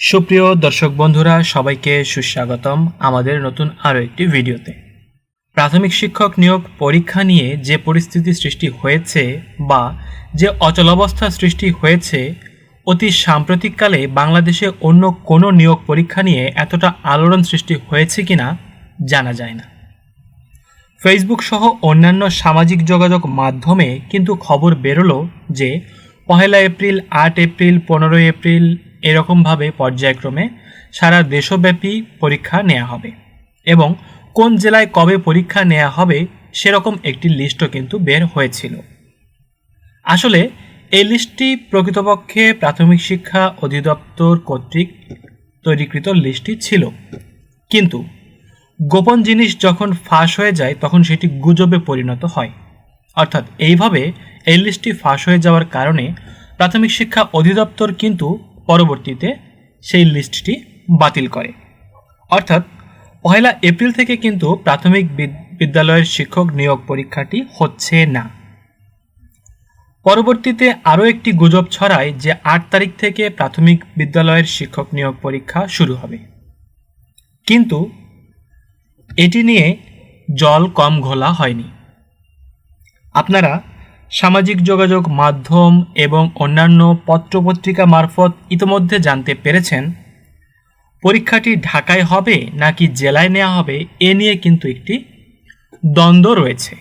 সুপ্রিয় দর্শক বন্ধুরা, সবাইকে সুস্বাগতম আমাদের নতুন আরও একটি ভিডিওতে। প্রাথমিক শিক্ষক নিয়োগ পরীক্ষা নিয়ে যে পরিস্থিতি সৃষ্টি হয়েছে বা যে অচলাবস্থা সৃষ্টি হয়েছে, অতি সাম্প্রতিককালে বাংলাদেশে অন্য কোনো নিয়োগ পরীক্ষা নিয়ে এতটা আলোড়ন সৃষ্টি হয়েছে কিনা জানা যায় না। ফেসবুক সহ অন্যান্য সামাজিক যোগাযোগ মাধ্যমে কিন্তু খবর বেরোলো যে, পহেলা এপ্রিল, আট এপ্রিল, পনেরোই এপ্রিল এরকমভাবে পর্যায়ক্রমে সারা দেশব্যাপী পরীক্ষা নেওয়া হবে এবং কোন জেলায় কবে পরীক্ষা নেওয়া হবে সেরকম একটি লিস্টও কিন্তু বের হয়েছিল। আসলে এই লিস্টটি প্রকৃতপক্ষে প্রাথমিক শিক্ষা অধিদপ্তর কর্তৃক তৈরিকৃত লিস্টটি ছিল। কিন্তু গোপন জিনিস যখন ফাঁস হয়ে যায় তখন সেটি গুজবে পরিণত হয়। অর্থাৎ এইভাবে এই লিস্টটি ফাঁস হয়ে যাওয়ার কারণে প্রাথমিক শিক্ষা অধিদপ্তর কিন্তু পরবর্তীতে সেই লিস্টটি বাতিল করে। অর্থাৎ পহেলা এপ্রিল থেকে কিন্তু প্রাথমিক বিদ্যালয়ের শিক্ষক নিয়োগ পরীক্ষাটি হচ্ছে না। পরবর্তীতে আরও একটি গুজব ছড়ায় যে আট তারিখ থেকে প্রাথমিক বিদ্যালয়ের শিক্ষক নিয়োগ পরীক্ষা শুরু হবে। কিন্তু এটি নিয়ে জল কম ঘোলা হয়নি। আপনারা সামাজিক যোগাযোগ মাধ্যম এবং অন্যান্য পত্রপত্রিকা মারফত ইতোমধ্যে জানতে পেরেছেন, পরীক্ষাটি ঢাকায় হবে নাকি জেলায় নেওয়া হবে এ নিয়ে কিন্তু একটি দ্বন্দ্ব রয়েছে।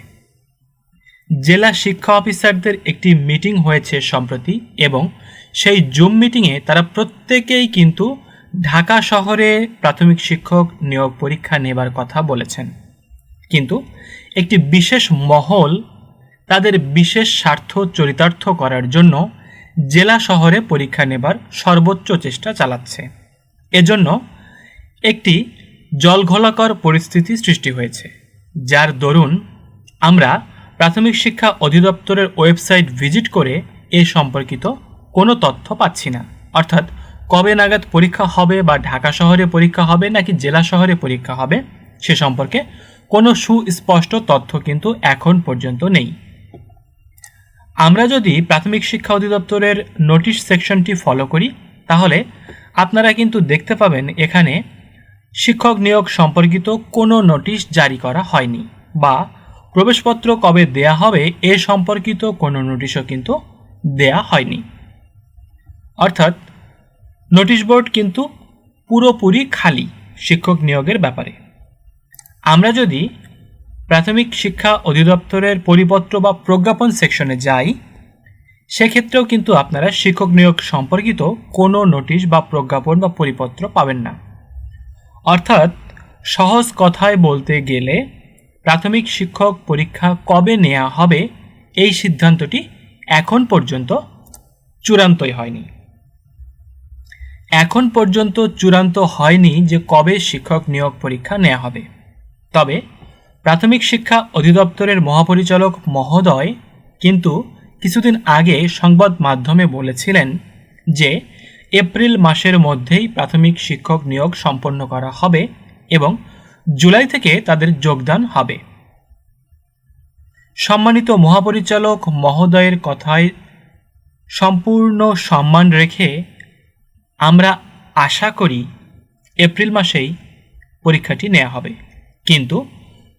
জেলা শিক্ষা অফিসারদের একটি মিটিং হয়েছে সম্প্রতি এবং সেই জুম মিটিংয়ে তারা প্রত্যেকেই কিন্তু ঢাকা শহরে প্রাথমিক শিক্ষক নিয়োগ পরীক্ষা নেবার কথা বলেছেন। কিন্তু একটি বিশেষ মহল তাদের বিশেষ স্বার্থ চরিতার্থ করার জন্য জেলা শহরে পরীক্ষা নেবার সর্বোচ্চ চেষ্টা চালাচ্ছে। এজন্য একটি জলঘোলাকর পরিস্থিতি সৃষ্টি হয়েছে, যার দরুন আমরা প্রাথমিক শিক্ষা অধিদপ্তরের ওয়েবসাইট ভিজিট করে এ সম্পর্কিত কোনো তথ্য পাচ্ছি না। অর্থাৎ কবে নাগাদ পরীক্ষা হবে বা ঢাকা শহরে পরীক্ষা হবে নাকি জেলা শহরে পরীক্ষা হবে, সে সম্পর্কে কোনো সুস্পষ্ট তথ্য কিন্তু এখন পর্যন্ত নেই। আমরা যদি প্রাথমিক শিক্ষা অধিদপ্তরের নোটিশ সেকশনটি ফলো করি, তাহলে আপনারা কিন্তু দেখতে পাবেন এখানে শিক্ষক নিয়োগ সম্পর্কিত কোনো নোটিশ জারি করা হয়নি বা প্রবেশপত্র কবে দেয়া হবে এ সম্পর্কিত কোনো নোটিশও কিন্তু দেয়া হয়নি। অর্থাৎ নোটিশ বোর্ড কিন্তু পুরোপুরি খালি শিক্ষক নিয়োগের ব্যাপারে। আমরা যদি প্রাথমিক শিক্ষা অধিদপ্তরের পরিপত্র বা প্রজ্ঞাপন সেকশনে যাই, সেক্ষেত্রেও কিন্তু আপনারা শিক্ষক নিয়োগ সম্পর্কিত কোনো নোটিশ বা প্রজ্ঞাপন বা পরিপত্র পাবেন না। অর্থাৎ সহজ কথায় বলতে গেলে প্রাথমিক শিক্ষক পরীক্ষা কবে নেওয়া হবে এই সিদ্ধান্তটি এখন পর্যন্ত চূড়ান্তই হয়নি। এখন পর্যন্ত চূড়ান্ত হয়নি যে কবে শিক্ষক নিয়োগ পরীক্ষা নেওয়া হবে। তবে প্রাথমিক শিক্ষা অধিদপ্তরের মহাপরিচালক মহোদয় কিন্তু কিছুদিন আগে সংবাদ মাধ্যমে বলেছিলেন যে এপ্রিল মাসের মধ্যেই প্রাথমিক শিক্ষক নিয়োগ সম্পন্ন করা হবে এবং জুলাই থেকে তাদের যোগদান হবে। সম্মানিত মহাপরিচালক মহোদয়ের কথায় সম্পূর্ণ সম্মান রেখে আমরা আশা করি এপ্রিল মাসেই পরীক্ষাটি নেওয়া হবে। কিন্তু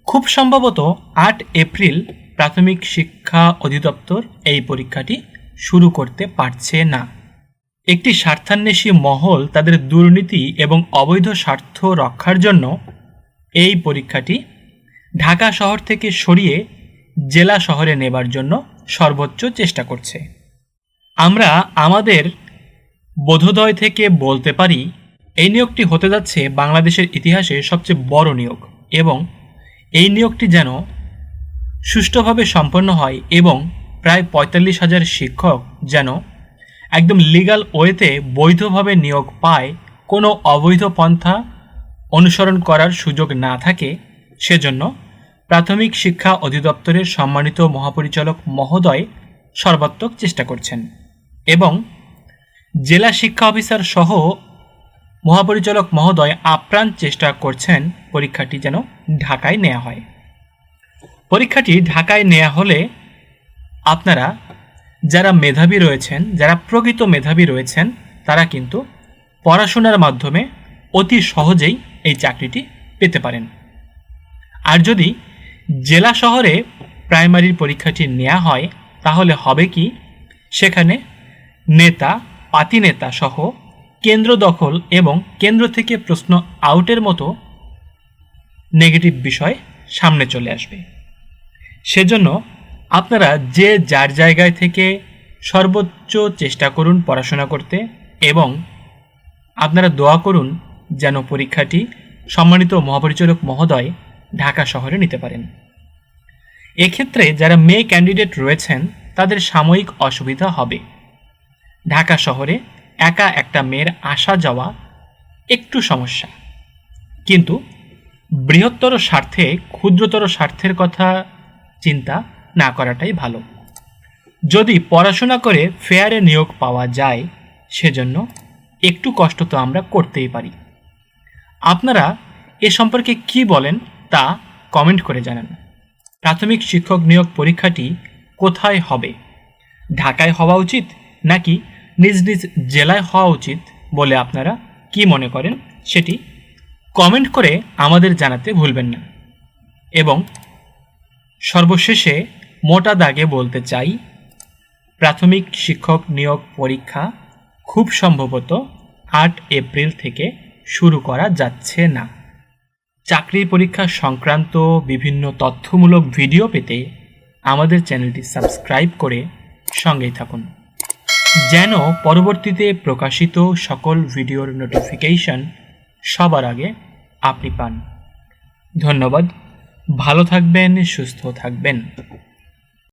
খুব সম্ভবত আট এপ্রিল প্রাথমিক শিক্ষা অধিদপ্তর এই পরীক্ষাটি শুরু করতে পারছে না। একটি স্বার্থান্বেষী মহল তাদের দুর্নীতি এবং অবৈধ স্বার্থ রক্ষার জন্য এই পরীক্ষাটি ঢাকা শহর থেকে সরিয়ে জেলা শহরে নেবার জন্য সর্বোচ্চ চেষ্টা করছে। আমরা আমাদের বোধোদয় থেকে বলতে পারি, এই নিয়োগটি হতে যাচ্ছে বাংলাদেশের ইতিহাসে সবচেয়ে বড় নিয়োগ এবং এই নিয়োগটি যেন সুষ্ঠুভাবে সম্পন্ন হয় এবং প্রায় পঁয়তাল্লিশ হাজার শিক্ষক যেন একদম লিগাল ওয়েতে বৈধভাবে নিয়োগ পায়, কোনো অবৈধ পন্থা অনুসরণ করার সুযোগ না থাকে, সেজন্য প্রাথমিক শিক্ষা অধিদপ্তরের সম্মানিত মহাপরিচালক মহোদয় সর্বাত্মক চেষ্টা করছেন এবং জেলা শিক্ষা অফিসার সহ মহাপরিচালক মহোদয় আপ্রাণ চেষ্টা করছেন পরীক্ষাটি যেন ঢাকায় নেওয়া হয়। পরীক্ষাটি ঢাকায় নেওয়া হলে আপনারা যারা মেধাবী রয়েছেন, যারা প্রকৃত মেধাবী রয়েছেন, তারা কিন্তু পড়াশোনার মাধ্যমে অতি সহজেই এই চাকরিটি পেতে পারেন। আর যদি জেলা শহরে প্রাইমারির পরীক্ষাটি নেওয়া হয়, তাহলে হবে কি? সেখানে নেতা, পাতি নেতা সহ কেন্দ্র দখল এবং কেন্দ্র থেকে প্রশ্ন আউটের মতো নেগেটিভ বিষয় সামনে চলে আসবে। সেজন্য আপনারা যে যার জায়গায় থেকে সর্বোচ্চ চেষ্টা করুন পড়াশোনা করতে এবং আপনারা দোয়া করুন যেন পরীক্ষাটি সম্মানিত মহাপরিচালক মহোদয় ঢাকা শহরে নিতে পারেন। এক্ষেত্রে যারা মেয়ে ক্যান্ডিডেট রয়েছেন, তাদের সাময়িক অসুবিধা হবে। ঢাকা শহরে একা একটা মেয়ের আসা যাওয়া একটু সমস্যা। কিন্তু বৃহত্তর স্বার্থে ক্ষুদ্রতর স্বার্থের কথা চিন্তা না করাটাই ভালো। যদি পড়াশোনা করে ফেয়ারে নিয়োগ পাওয়া যায়, সেজন্য একটু কষ্ট তো আমরা করতেই পারি। আপনারা এ সম্পর্কে কি বলেন তা কমেন্ট করে জানান। প্রাথমিক শিক্ষক নিয়োগ পরীক্ষাটি কোথায় হবে? ঢাকায় হওয়া উচিত নাকি নিজ নিজ জেলায় হওয়া উচিত বলে আপনারা কি মনে করেন সেটি কমেন্ট করে আমাদের জানাতে ভুলবেন না। এবং সর্বশেষে মোটা দাগে বলতে চাই, প্রাথমিক শিক্ষক নিয়োগ পরীক্ষা খুব সম্ভবত আট এপ্রিল থেকে শুরু করা যাচ্ছে না। চাকরি পরীক্ষা সংক্রান্ত বিভিন্ন তথ্যমূলক ভিডিও পেতে আমাদের চ্যানেলটি সাবস্ক্রাইব করে সঙ্গেই থাকুন। যেন পরবর্তীতে প্রকাশিত সকল ভিডিওর নোটিফিকেশন সবার আগে আপনি পান। ধন্যবাদ। ভালো থাকবেন, সুস্থ থাকবেন।